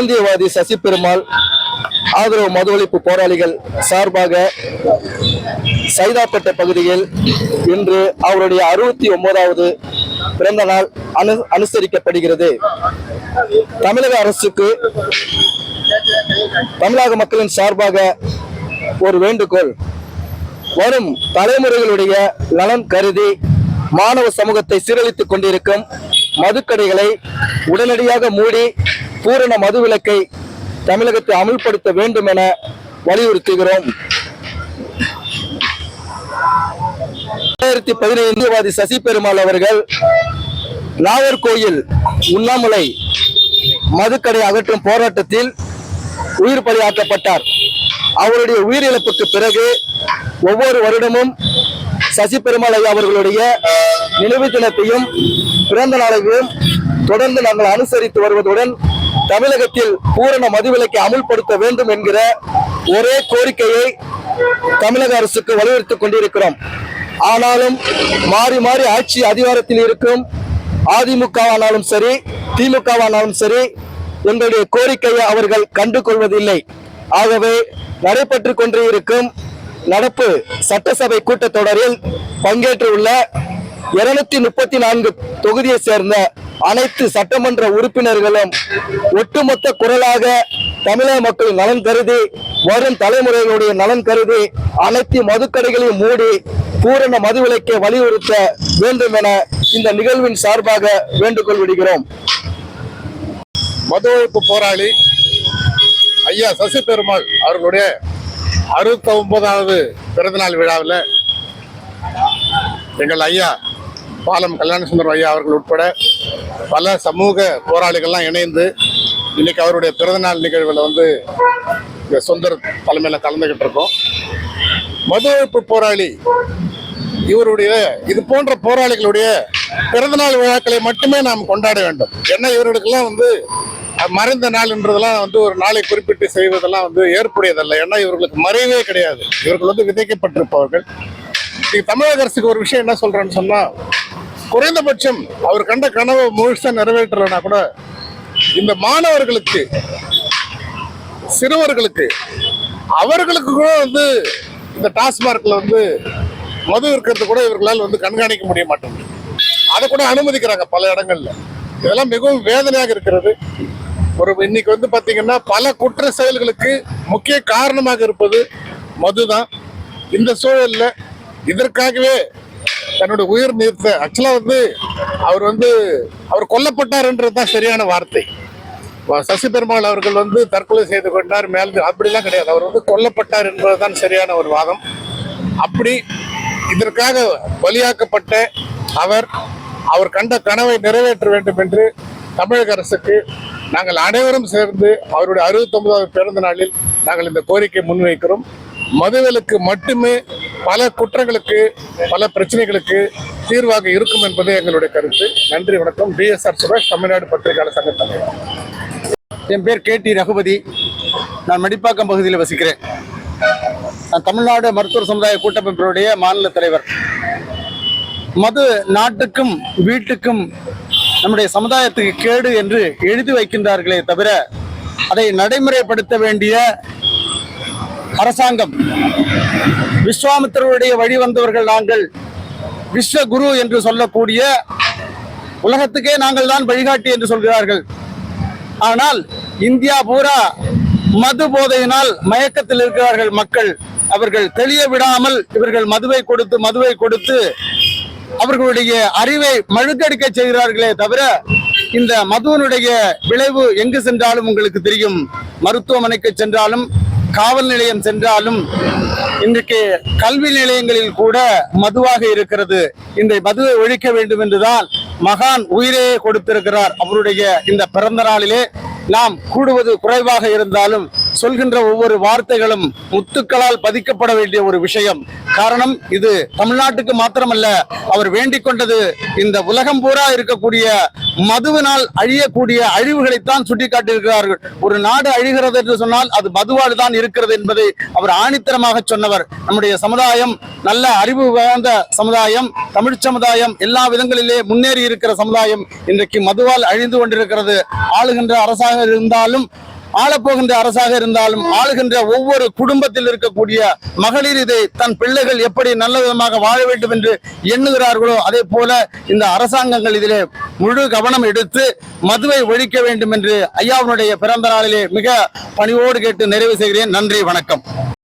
காந்தியவாதி சசி பெருமாள் ஆதரவு மது ஒழிப்பு போராளிகள் சார்பாக சைதாப்பேட்டை பகுதியில் இன்று அவருடைய அறுபத்தி ஒன்பதாவது பிறந்த நாள் அனு அனுசரிக்கப்படுகிறது. தமிழக அரசுக்கு தமிழக மக்களின் சார்பாக ஒரு வேண்டுகோள். வரும் தலைமுறைகளுடைய நலன் கருதி மாணவ சமூகத்தை சீரழித்துக் கொண்டிருக்கும் மதுக்கடைகளை உடனடியாக மூடி பூரண மதுவிலக்கை தமிழகத்தை அமுல்படுத்த வேண்டும் என வலியுறுத்துகிறோம். ரெண்டாயிரத்தி பதினைந்துவாதி சசி பெருமாள் அவர்கள் நாகர்கோயில் உண்ணாமலை மதுக்கடை அகற்றும் போராட்டத்தில் உயிர் பலியாக்கப்பட்டார். அவருடைய உயிரிழப்புக்கு பிறகு ஒவ்வொரு வருடமும் சசி பெருமாள் ஐயா அவர்களுடைய நினைவு தினத்தையும் பிறந்த நாளையும் தொடர்ந்து நாங்கள் அனுசரித்து வருவதுடன் தமிழகத்தில் பூரண மதுவிலக்கை அமுல்படுத்த வேண்டும் என்கிற ஒரே கோரிக்கையை தமிழக அரசுக்கு வலியுறுத்திக் கொண்டிருக்கிறோம். ஆனாலும் மாறி மாறி ஆட்சி அதிகாரத்தில் இருக்கும் அதிமுகவானாலும் சரி திமுகவானாலும் சரி எங்களுடைய கோரிக்கையை அவர்கள் கண்டு கொள்வதில்லை ஆகவே நடைபெற்றுக் கொண்டிருக்கும் நடப்பு சட்டசபை கூட்டத்தொடரில் பங்கேற்றுள்ள இருநூத்தி முப்பத்தி நான்கு தொகுதியை சேர்ந்த அனைத்து சட்டமன்ற உறுப்பினர்களும் ஒட்டுமொத்த குரலாக தமிழக மக்களின் நலன் கருதி வரும் தலைமுறைகளுடைய நலன் கருதி அனைத்து மதுக்கடைகளையும் மூடி பூரண மதுவிலக்கை வலியுறுத்த வேண்டும் என இந்த நிகழ்வின் சார்பாக வேண்டுகோள் விடுகிறோம். மது ஒழிப்பு போராளி ஐயா சசி பெருமாள் அவர்களுடைய அறுபத்தி ஒன்பதாவது பிறந்தநாள் விழாவில் எங்கள் ஐயா பாலம் கல்யாணசுந்தரம் ஐயா அவர்கள் உட்பட பல சமூக போராளிகள்லாம் இணைந்து இன்னைக்கு அவருடைய பிறந்தநாள் நிகழ்வில் வந்து இங்க சுந்தர் தலைமையில் கலந்துகிட்டு இருக்கோம் மது ஒழிப்பு போராளி இவருடைய இது போன்ற போராளிகளுடைய பிறந்தநாள் விழாக்களை மட்டுமே நாம் கொண்டாட வேண்டும். ஏன்னா இவர்களுக்கெல்லாம் வந்து மறைந்த நாள்ன்றதெல்லாம் வந்து ஒரு நாளை குறிப்பிட்டு செய்வதெல்லாம் வந்து ஏற்புடையதல்ல. ஏன்னா இவர்களுக்கு மறைவே கிடையாது. இவர்கள் வந்து விதைக்கப்பட்டிருப்பவர்கள். நீங்க தமிழக அரசுக்கு ஒரு விஷயம் என்ன சொல்றேன்னு சொன்னா குறைந்தபட்சம் அவர் கண்ட கனவை முழுசா நிறைவேற்றலைன்னா கூட இந்த மாணவர்களுக்கு சிறுவர்களுக்கு அவர்களுக்கு கூட வந்து இந்த டாஸ்மார்க்ல வந்து மது இருக்கிறது கூட இவர்களால் வந்து கண்காணிக்க முடிய மாட்டேங்குது. அதை கூட அனுமதிக்கிறாங்க பல இடங்கள்ல. இதெல்லாம் மிகவும் வேதனையாக இருக்கிறது. ஒரு இன்னைக்கு வந்து பாத்தீங்கன்னா பல குற்ற செயல்களுக்கு முக்கிய காரணமாக இருப்பது மதுதான். இந்த சூழல்ல இதற்காகவே தன்னோட உயிர் நீர்த்த ஆக்சுவலா வந்து அவர் வந்து அவர் கொல்லப்பட்டார்ன்றது தான் சரியான வார்த்தை. சசி பெருமாள் அவர்கள் வந்து தற்கொலை செய்து கொண்டார் மேல் அப்படிலாம் கிடையாது. அவர் வந்து கொல்லப்பட்டார் என்பதுதான் சரியான ஒரு வாதம். அப்படி இதற்காக பலியாக்கப்பட்ட அவர் அவர் கண்ட கனவை நிறைவேற்ற வேண்டும் என்று தமிழக அரசுக்கு நாங்கள் அனைவரும் சேர்ந்து அவருடைய அறுபத்தொன்பதாவது பிறந்த நாளில் நாங்கள் இந்த கோரிக்கை முன்வைக்கிறோம். மதுவிலக்கு மட்டுமே பல குற்றங்களுக்கு பல பிரச்சனைகளுக்கு தீர்வாக இருக்கும் என்பதே எங்களுடைய கருத்து. நன்றி வணக்கம். பிஎஸ்ஆர் சுரேஷ் தமிழ்நாடு பத்திரிகையாளர் சங்க தலைவர். என் பேர் கே டி ரகுபதி. நான் மடிப்பாக்கம் பகுதியில் வசிக்கிறேன். நான் தமிழ்நாடு மருத்துவர் சமுதாய கூட்டமைப்பினுடைய மாநில தலைவர். மது நாட்டுக்கும் வீட்டுக்கும் நம்முடைய சமுதாயத்துக்கு கேடு என்று எழுதி வைக்கின்றார்களே தவிர அதை நடைமுறைப்படுத்த வேண்டிய அரசாங்கம். விஸ்வாமித்திரருடைய வழி வந்தவர்கள் நாங்கள் விஸ்வகுரு என்று சொல்லக்கூடிய உலகத்துக்கே நாங்கள் தான் வழிகாட்டி என்று சொல்கிறார்கள். ஆனால் இந்தியா பூரா மது போதையினால் மயக்கத்தில் இருக்கிறார்கள் மக்கள். அவர்கள் தெளிய விடாமல் இவர்கள் மதுவை கொடுத்து மதுவை கொடுத்து அவர்களுடைய அறிவை மழுக்கடிக்க செய்கிறார்களே தவிர இந்த மதுவனுடைய விளைவு எங்கு சென்றாலும் உங்களுக்கு தெரியும். மருத்துவமனைக்கு சென்றாலும் காவல் நிலையம் சென்றாலும் இன்றைக்கு கல்வி நிலையங்களில் கூட மதுவாக இருக்கிறது. இந்த மதுவை ஒழிக்க வேண்டும் என்றுதான் மகான் உயிரே கொடுத்திருக்கிறார். அவருடைய இந்த பிறந்த நாளிலே நாம் கூடுவது குறைவாக இருந்தாலும் சொல்கின்ற ஒவ்வொரு வார்த்தைகளும் முத்துக்களால் பதிக்கப்பட வேண்டிய ஒரு விஷயம். காரணம் இது தமிழ்நாட்டுக்கு மாத்திரமல்ல அவர் வேண்டிக் கொண்டது இந்த உலகம் பூரா இருக்கக்கூடிய மதுவினால் அழியக்கூடிய அழிவுகளைத்தான் சுட்டிக்காட்டியிருக்கிறார்கள். ஒரு நாடு அழிகிறது என்று சொன்னால் அது மதுவால் தான் இருக்கிறது என்பதை அவர் ஆணித்தரமாக சொன்னவர். நம்முடைய சமுதாயம் நல்ல அறிவு வாய்ந்த சமுதாயம் தமிழ் சமுதாயம் எல்லா விதங்களிலே முன்னேறி இருக்கிற சமுதாயம் இன்றைக்கு மதுவால் அழிந்து கொண்டிருக்கிறது. ஆளுகின்ற அரசாக இருந்தாலும் ஆளப்போகின்ற அரசாக இருந்தாலும் ஆளுகின்ற ஒவ்வொரு குடும்பத்தில் இருக்கக்கூடிய மகளிர் இதை தன் பிள்ளைகள் எப்படி நல்ல விதமாக வாழ வேண்டும் என்று எண்ணுகிறார்களோ அதே போல இந்த அரசாங்கங்கள் இதிலே முழு கவனம் எடுத்து மதுவை ஒழிக்க வேண்டும் என்று ஐயாவினுடைய பிறந்த நாளிலே மிக பணிவோடு கேட்டு நிறைவு செய்கிறேன். நன்றி வணக்கம்.